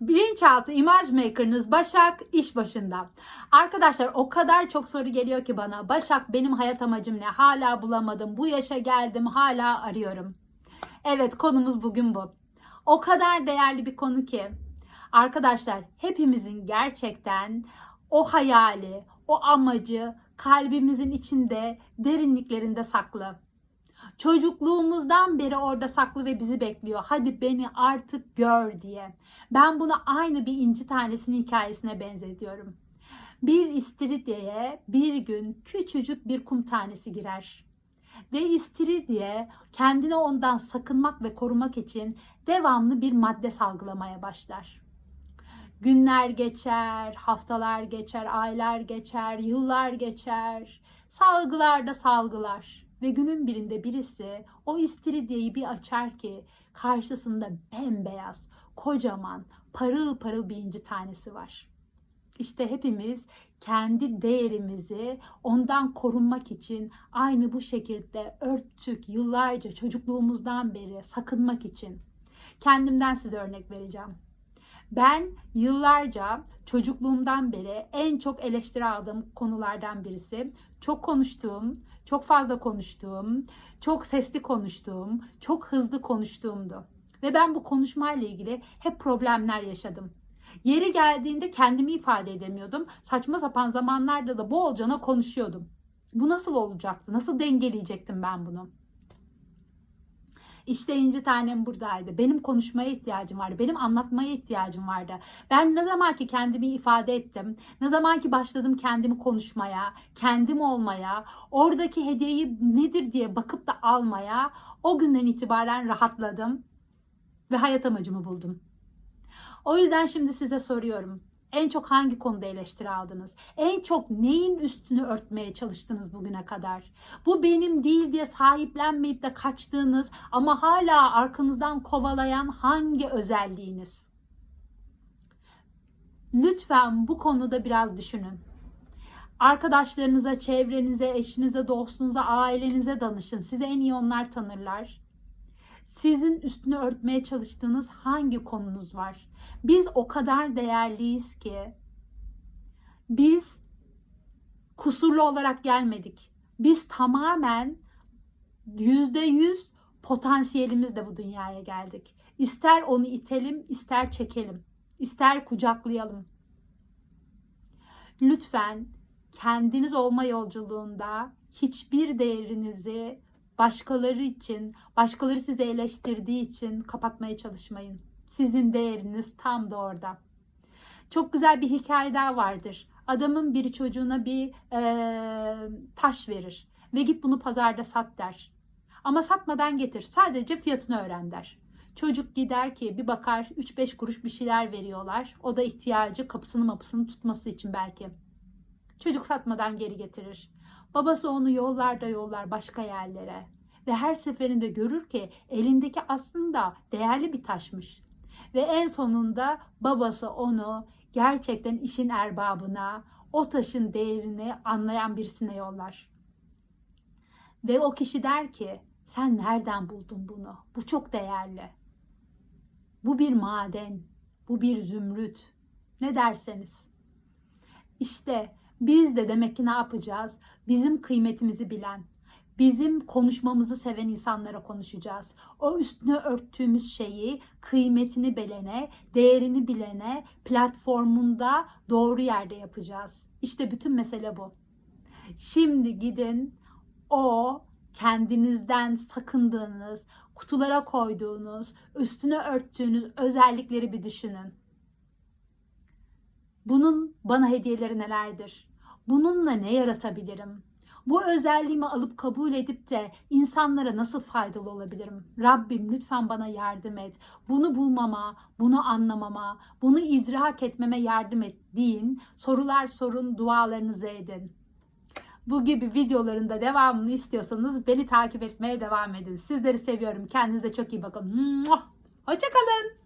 Bilinçaltı imaj maker'ınız Başak iş başında. Arkadaşlar o kadar çok soru geliyor ki bana. Başak benim hayat amacım ne? Hala bulamadım. Bu yaşa geldim hala arıyorum. Evet konumuz bugün bu. O kadar değerli bir konu ki. Arkadaşlar hepimizin gerçekten o hayali, o amacı kalbimizin içinde, derinliklerinde saklı. Çocukluğumuzdan beri orada saklı ve bizi bekliyor. Hadi beni artık gör diye. Ben bunu aynı bir inci tanesinin hikayesine benzetiyorum. Bir istiridyeye bir gün küçücük bir kum tanesi girer. Ve istiridye kendini ondan sakınmak ve korumak için devamlı bir madde salgılamaya başlar. Günler geçer, haftalar geçer, aylar geçer, yıllar geçer. Salgılar da salgılar. Ve günün birinde birisi o istiridyeyi bir açar ki karşısında bembeyaz, kocaman, parıl parıl bir inci tanesi var. İşte hepimiz kendi değerimizi ondan korunmak için aynı bu şekilde örttük yıllarca çocukluğumuzdan beri sakınmak için. Kendimden size örnek vereceğim. Ben yıllarca çocukluğumdan beri en çok eleştiri aldığım konulardan birisi. Çok konuştuğum, çok fazla konuştuğum, çok sesli konuştuğum, çok hızlı konuştuğumdu. Ve ben bu konuşmayla ilgili hep problemler yaşadım. Yeri geldiğinde kendimi ifade edemiyordum. Saçma sapan zamanlarda da bolcana konuşuyordum. Bu nasıl olacaktı? Nasıl dengeleyecektim ben bunu? İşte inci tanem buradaydı. Benim konuşmaya ihtiyacım vardı. Benim anlatmaya ihtiyacım vardı. Ben ne zaman ki kendimi ifade ettim, ne zaman ki başladım kendimi konuşmaya, kendim olmaya, oradaki hediyeyi nedir diye bakıp da almaya, o günden itibaren rahatladım ve hayat amacımı buldum. O yüzden şimdi size soruyorum. En çok hangi konuda eleştiri aldınız? En çok neyin üstünü örtmeye çalıştınız bugüne kadar? Bu benim değil diye sahiplenmeyip de kaçtığınız ama hala arkanızdan kovalayan hangi özelliğiniz? Lütfen bu konuda biraz düşünün. Arkadaşlarınıza, çevrenize, eşinize, dostunuza, ailenize danışın. Sizi en iyi onlar tanırlar sizin üstünü örtmeye çalıştığınız hangi konunuz var? Biz o kadar değerliyiz ki biz kusurlu olarak gelmedik. Biz tamamen yüzde yüz potansiyelimizle bu dünyaya geldik. İster onu itelim, ister çekelim, ister kucaklayalım. Lütfen kendiniz olma yolculuğunda hiçbir değerinizi başkaları için, başkaları sizi eleştirdiği için kapatmaya çalışmayın. Sizin değeriniz tam da orada. Çok güzel bir hikaye daha vardır. Adamın biri çocuğuna bir e, taş verir ve git bunu pazarda sat der. Ama satmadan getir. Sadece fiyatını öğren der. Çocuk gider ki bir bakar 3-5 kuruş bir şeyler veriyorlar. O da ihtiyacı kapısını mapısını tutması için belki. Çocuk satmadan geri getirir. Babası onu yollarda yollar başka yerlere ve her seferinde görür ki elindeki aslında değerli bir taşmış. Ve en sonunda babası onu gerçekten işin erbabına, o taşın değerini anlayan birisine yollar. Ve o kişi der ki sen nereden buldun bunu? Bu çok değerli. Bu bir maden, bu bir zümrüt. Ne derseniz. İşte biz de demek ki ne yapacağız? Bizim kıymetimizi bilen, bizim konuşmamızı seven insanlara konuşacağız. O üstüne örttüğümüz şeyi kıymetini bilene, değerini bilene platformunda doğru yerde yapacağız. İşte bütün mesele bu. Şimdi gidin o kendinizden sakındığınız, kutulara koyduğunuz, üstüne örttüğünüz özellikleri bir düşünün. Bunun bana hediyeleri nelerdir? Bununla ne yaratabilirim? Bu özelliğimi alıp kabul edip de insanlara nasıl faydalı olabilirim? Rabbim lütfen bana yardım et. Bunu bulmama, bunu anlamama, bunu idrak etmeme yardım et deyin. Sorular sorun, dualarınızı edin. Bu gibi videoların da devamını istiyorsanız beni takip etmeye devam edin. Sizleri seviyorum. Kendinize çok iyi bakın. Hoşçakalın.